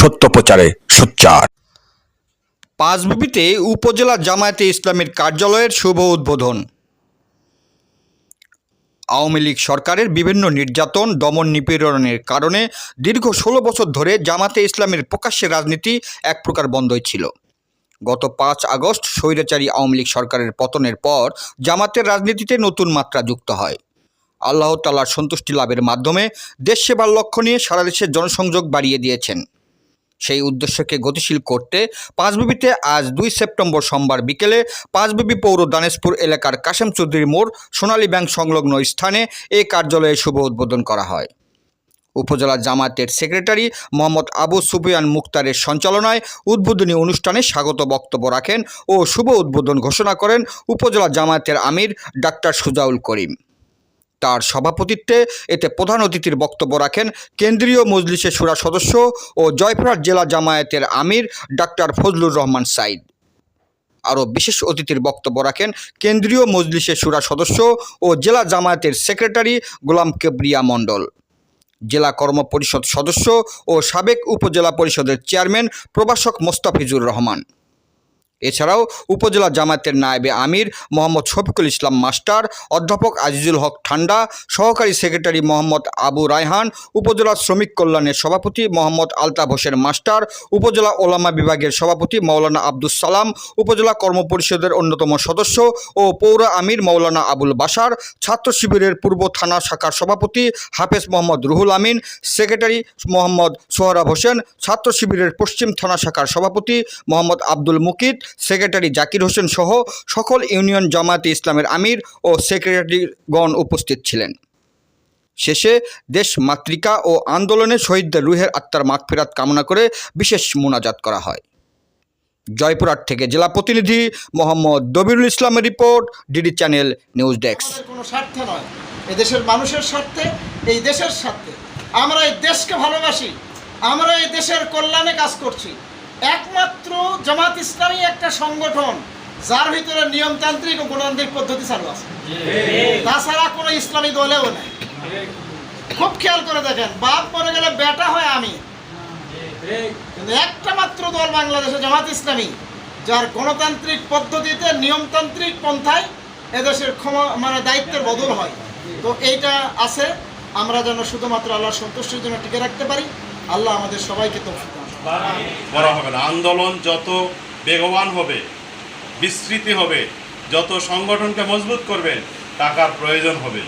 সত্য প্রচারে সোচ্চার। পাঁচবিবিতে উপজেলা জামায়াতে ইসলামের কার্যালয়ের শুভ উদ্বোধন। আওয়ামী লীগ সরকারের বিভিন্ন নির্যাতন, দমন নিপীড়নের কারণে দীর্ঘ ষোলো বছর ধরে জামাতে ইসলামের প্রকাশ্যে রাজনীতি এক প্রকার বন্ধই ছিল। গত পাঁচ আগস্ট স্বৈরাচারী আওয়ামী লীগ সরকারের পতনের পর জামাতের রাজনীতিতে নতুন মাত্রা যুক্ত হয়। আল্লাহ তাল্লার সন্তুষ্টি লাভের মাধ্যমে দেশ সেবার লক্ষ্য নিয়ে সারা দেশের জনসংযোগ বাড়িয়ে দিয়েছেন। সেই উদ্দেশ্যকে গতিশীল করতে পাঁচবিবিতে আজ দুই সেপ্টেম্বর সোমবার বিকেলে পাঁচবিবি পৌর দানেশপুর এলাকার কাশেম চৌধুরী মোড় সোনালী ব্যাংক সংলগ্ন স্থানে এই কার্যালয়ে শুভ উদ্বোধন করা হয়। উপজেলা জামাতের সেক্রেটারি মোহাম্মদ আবু সুফিয়ান মুক্তারের সঞ্চালনায় উদ্বোধনী অনুষ্ঠানে স্বাগত বক্তব্য রাখেন ও শুভ উদ্বোধন ঘোষণা করেন উপজেলা জামায়াতের আমির ডাক্তার সুজাউল করিম। তার সভাপতিত্বে এতে প্রধান অতিথির বক্তব্য রাখেন কেন্দ্রীয় মজলিসের সুরা সদস্য ও জয়পুরহাট জেলা জামায়াতের আমির ডাক্তার ফজলুর রহমান সাইদ। আরও বিশেষ অতিথির বক্তব্য রাখেন কেন্দ্রীয় মজলিসের সুরা সদস্য ও জেলা জামায়াতের সেক্রেটারি গোলাম কেবরিয়া মণ্ডল। জেলা কর্ম পরিষদ সদস্য ও সাবেক উপজেলা পরিষদের চেয়ারম্যান প্রভাষক মোস্তাফিজুর রহমান। এছাড়াও উপজেলা জামায়াতের নায়েবে আমির মোহাম্মদ শফিকুল ইসলাম মাস্টার, অধ্যাপক আজিজুল হক ঠান্ডা সহকারী সেক্রেটারি মোহাম্মদ আবু রায়হান, উপজেলা শ্রমিক কল্যাণের সভাপতি মোহাম্মদ আলতাফ হোসেন মাস্টার, উপজেলা ওলামা বিভাগের সভাপতি মৌলানা আব্দুস সালাম, উপজেলা কর্মপরিষদের অন্যতম সদস্য ও পৌর আমির মৌলানা আবুল বাসার ছাত্র শিবিরের পূর্ব থানা শাখার সভাপতি হাফেজ মোহাম্মদ রুহুল আমিন, সেক্রেটারি মোহাম্মদ সোহরাব হোসেন, ছাত্র শিবিরের পশ্চিম থানা শাখার সভাপতি মোহাম্মদ আব্দুল মুকিত সেক্রেটারি জাকির হোসেন সহ সকল ইউনিয়ন জামায়াতে ইসলামের আমির ও সেক্রেটারিগণ উপস্থিত ছিলেন। শেষে দেশ মাতৃকা ও আন্দোলনে শহীদদের রুহের আত্মার মাগফিরাত কামনা করে বিশেষ মোনাজাত করা হয়। জয়পুরহাট থেকে জেলা প্রতিনিধি মোহাম্মদ দবিরুল ইসলামের report DD channel news desk. কোনো স্বার্থে নয়। মানুষের স্বার্থে, এই দেশের স্বার্থে। আমরা এই দেশকে ভালোবাসি। আমরা এই দেশের কল্যাণে কাজ করছি। একমাত্র জামাত ইসলামী একটা সংগঠন যার ভিতরে নিয়মতান্ত্রিক ও গণতান্ত্রিক পদ্ধতি চালু আছে। তাছাড়া কোনো ইসলামী দলেও নেই। খুব খেয়াল করে দেখেন বাপ মরে গেলে বেটা হয় আমি। কিন্তু একটা মাত্র দল বাংলাদেশে জামাত ইসলামী যার গণতান্ত্রিক পদ্ধতিতে নিয়মতান্ত্রিক পন্থায় এদেশের ক্ষমা মানে দায়িত্বের বদল হয়। তো এইটা আছে আমরা যেন শুধুমাত্র আল্লাহর সন্তুষ্টির জন্য টিকে রাখতে পারি। আল্লাহ আমাদের সবাইকে তো করা হবে না। আন্দোলন যত বেগবান হবে, বিস্তৃতি হবে, যত সংগঠনকে মজবুত করবেন টাকার প্রয়োজন হবে।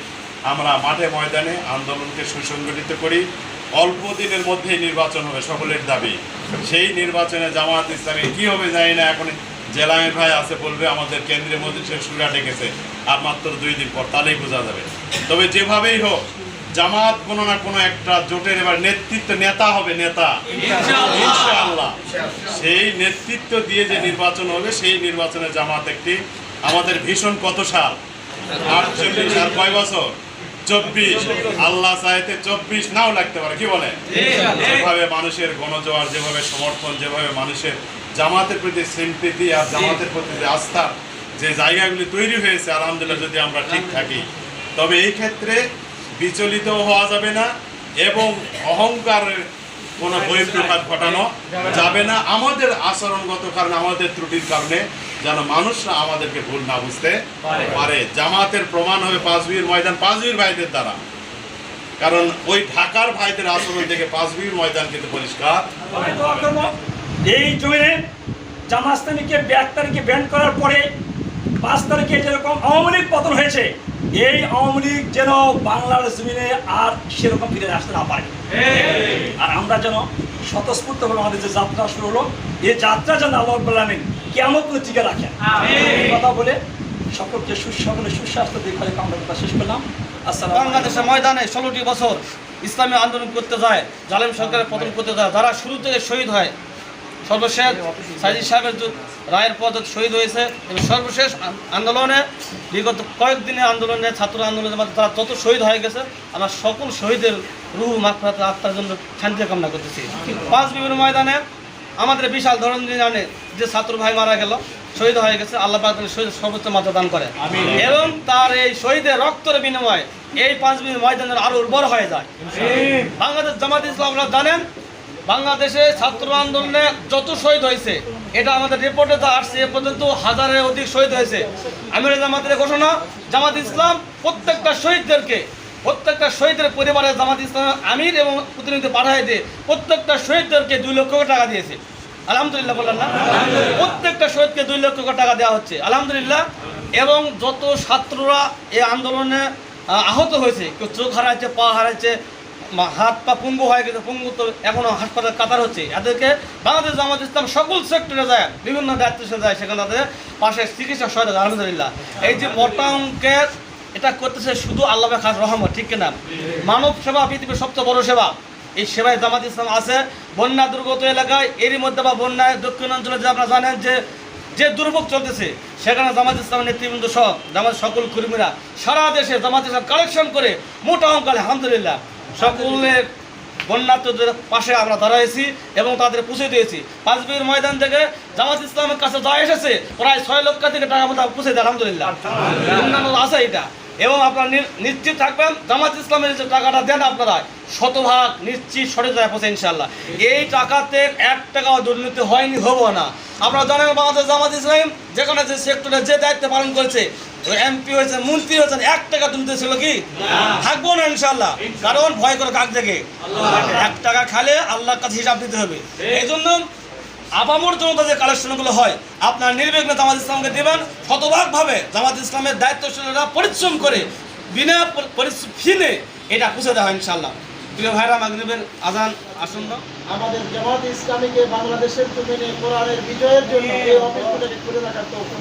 আমরা মাঠে ময়দানে আন্দোলনকে সুসংগঠিত করি। অল্প দিনের মধ্যেই নির্বাচন হবে সকলের দাবি। সেই নির্বাচনে জামাত ইসলামী কী হবে জানি না। এখন জেলামের ভাই আছে বলবে, আমাদের কেন্দ্রীয় মজলিসের সুরা ডেকেছে। আর মাত্র দুই দিন পর তাহলেই বোঝা যাবে। তবে যেভাবেই হোক জামাত কোনো না কোনো একটা জোটের এবার নেতৃত্ব নেতা হবে নেতা। ইনশাআল্লাহ। সেই নেতৃত্ব দিয়ে যে নির্বাচন হবে সেই নির্বাচনে জামাত একটি আমাদের ভীষণ কত সাল? আটচল্লিশ আর কয় বছর? চব্বিশ। আল্লাহ চাইতে চব্বিশ নাও লাগতে পারে কি বলে যেভাবে মানুষের গণজোয়ার যেভাবে সমর্থন যেভাবে মানুষের জামাতের প্রতি সিম্পিতি আর জামাতের প্রতি যে আস্থা যে জায়গাগুলি তৈরি হয়েছে আলহামদুলিল্লাহ যদি আমরা ঠিক থাকি। তবে এই ক্ষেত্রে বিচলিত হওয়া যাবে না এবং অহংকারের কোনো বহিঃপ্রকাশ ঘটানো যাবে না। আমাদের আচরণগত কারণে আমাদের ত্রুটির কারণে যেন মানুষরা আমাদেরকে ভুল না বুঝতে পারে। জামাতের প্রমাণ হবে পাঁচবির ময়দান পাঁচবির ভাইদের দ্বারা। কারণ ওই ঢাকার ভাইদের আচরণ থেকে পাঁচবির ময়দান কিন্তু পরিষ্কার। এই জমিনে জামাস্তানিকে এক তারিখে ব্যান করার পরে পাঁচ তারিখে যেরকম আওয়ামী লীগ পতন হয়েছে এই আওয়ামী লীগ যেন বাংলার জমিনে আর সেরকম ফিরে আসতে না পারে। আর আমরা যেন স্বতঃস্ফূর্তভাবে আমাদের যে যাত্রা শুরু হলো এই যাত্রা যেন আল্লাহ বললেন কেমন করে টিকে রাখেন। এই কথা বলে সকলকে সুসকলে সুস্বাস্থ্য দীর্ঘ আমরা কথা শেষ করলাম। আসসালাম বাংলাদেশের ময়দানে ষোলোটি বছর ইসলামী আন্দোলন করতে যায় জালেম সরকারের পতন করতে যায় যারা শুরু থেকে শহীদ হয় সর্বশেষ সাইদি সাহেবের রায়ের পদ শহীদ হয়েছে। এবং সর্বশেষ আন্দোলনে বিগত কয়েকদিনের আন্দোলনে ছাত্র আন্দোলনের মাধ্যমে তারা যত শহীদ হয়ে গেছে আমরা সকল শহীদের রুহ মাকফাত আত্মার জন্য শান্তি কামনা করতেছি। পাঁচ বিভিন্ন ময়দানে আমাদের বিশাল ধরনের জানে যে ছাত্র ভাই মারা গেল শহীদ হয়ে গেছে আল্লাহ শহীদ সর্বোচ্চ মাত্রা দান করে। এবং তার এই শহীদের রক্তের বিনিময়ে এই পাঁচ মিনিট ময়দানের আরও উর্বর হয়ে যায়। বাংলাদেশ জামাত ইসলাম জানেন বাংলাদেশে ছাত্র আন্দোলনে যত শহীদ হয়েছে, এটা আমাদের রিপোর্টে তো আসছে, এ পর্যন্ত হাজারের অধিক শহীদ হয়েছে। আমির জামাতের ঘোষণা, জামাত ইসলাম প্রত্যেকটা শহীদদেরকে, প্রত্যেকটা শহীদের পরিবারে জামাত ইসলাম আমির এবং প্রতিনিধি পাঠায় দিয়ে প্রত্যেকটা শহীদদেরকে দুই লক্ষ টাকা দিয়েছে। আলহামদুলিল্লাহ বললেন না? প্রত্যেকটা শহীদকে দুই লক্ষ টাকা দেওয়া হচ্ছে। আলহামদুলিল্লাহ। এবং যত ছাত্ররা এই আন্দোলনে আহত হয়েছে, কেউ চোখ হারাইছে, পা হারাইছে মা- হাত পা পঙ্গু হয়ে গেছে, পঙ্গু তো এখনও হাসপাতাল কাতার হচ্ছে। এদেরকে বাংলাদেশ জামাত ইসলাম সকল সেক্টরে যায়, বিভিন্ন দায়িত্বে যায়, সেখানে তাদের পাশে চিকিৎসা সহায়তা আলহামদুলিল্লাহ। এই যে মোটা অঙ্কের এটা করতেছে শুধু আল্লাহ খাস রহমত, ঠিক কিনা? মানব সেবা পৃথিবীর সবচেয়ে বড় সেবা। এই সেবায় জামাত ইসলাম আছে। বন্যা দুর্গত এলাকায়, এরই মধ্যে বা বন্যায় দক্ষিণ অঞ্চলে যে আপনারা জানেন যে যে দুর্ভোগ চলতেছে, সেখানে জামাত ইসলামের নেতৃবৃন্দ সহ জামাত সকল কর্মীরা সারা দেশে জামাত ইসলাম কালেকশন করে, মোটা অঙ্ক, আলহামদুলিল্লাহ। সকলের বন্যার্থদের পাশে আমরা দাঁড়াইছি এবং তাদের পুষে দিয়েছি। পাঁচবির ময়দান থেকে জামাত ইসলামের কাছে যা এসেছে, প্রায় ছয় লক্ষ থেকে টাকা মতো পুষে দেয়, আলহামদুলিল্লাহ। আছে এটা। এবং আপনারা নিশ্চিত থাকবেন, জামাত ইসলামের যে টাকাটা দেন আপনারা, শতভাগ নিশ্চিত সঠিক জায়গায় পৌঁছে ইনশাল্লাহ এই টাকাতে এক টাকাও দুর্নীতি হয়নি, হব না। আপনারা জানেন বাংলাদেশ জামাত ইসলাম যেখানে যে সেক্টরে যে দায়িত্ব পালন করেছে এমপি হয়েছে মন্ত্রী হয়েছেন এক টাকা দুর্নীতি ছিল কি থাকব না ইনশাল্লাহ কারণ ভয় করে কাক দেখে। এক টাকা খালে আল্লাহর কাছে হিসাব দিতে হবে। এই জন্য আপামর জনতা যে কালেকশনগুলো হয় আপনার নির্বিঘ্নে জামাত ইসলামকে দেবেন শতভাগভাবে জামাত ইসলামের দায়িত্বশীলরা পরিশ্রম করে বিনা ফিনে এটা পুষে দেওয়া হয় ইনশাল্লাহ প্রিয় ভাইরা মাগরীবের আজান আসন্ন আমাদের জামাত ইসলামীকে বাংলাদেশের জমিনে কোরআনের বিজয়ের জন্য এই অপেক্ষাটাকে খুলে রাখার তৌফিক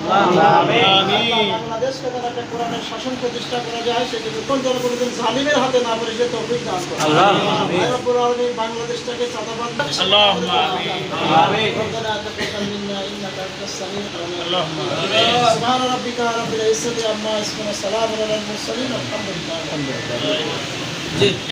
বাংলাদেশকে তারা একটা কোরআনের শাসন প্রতিষ্ঠা করা যায় সেটি কোন জনগণের জালিমের হাতে না পড়ে সে তৌফিক দান করে আল্লাহ রব্বুল আলামিন বাংলাদেশটাকে সাদাবান আল্লাহ আমিন আমিন রব্বানা তাকাব্বাল মিন্না আমিন সুবহান রাব্বিকা রাব্বিল ইজ্জতি আম্মা ইয়াসিফুন সালামু আলাল মুরসালিন আলহামদুলিল্লাহ আলহামদুলিল্লাহ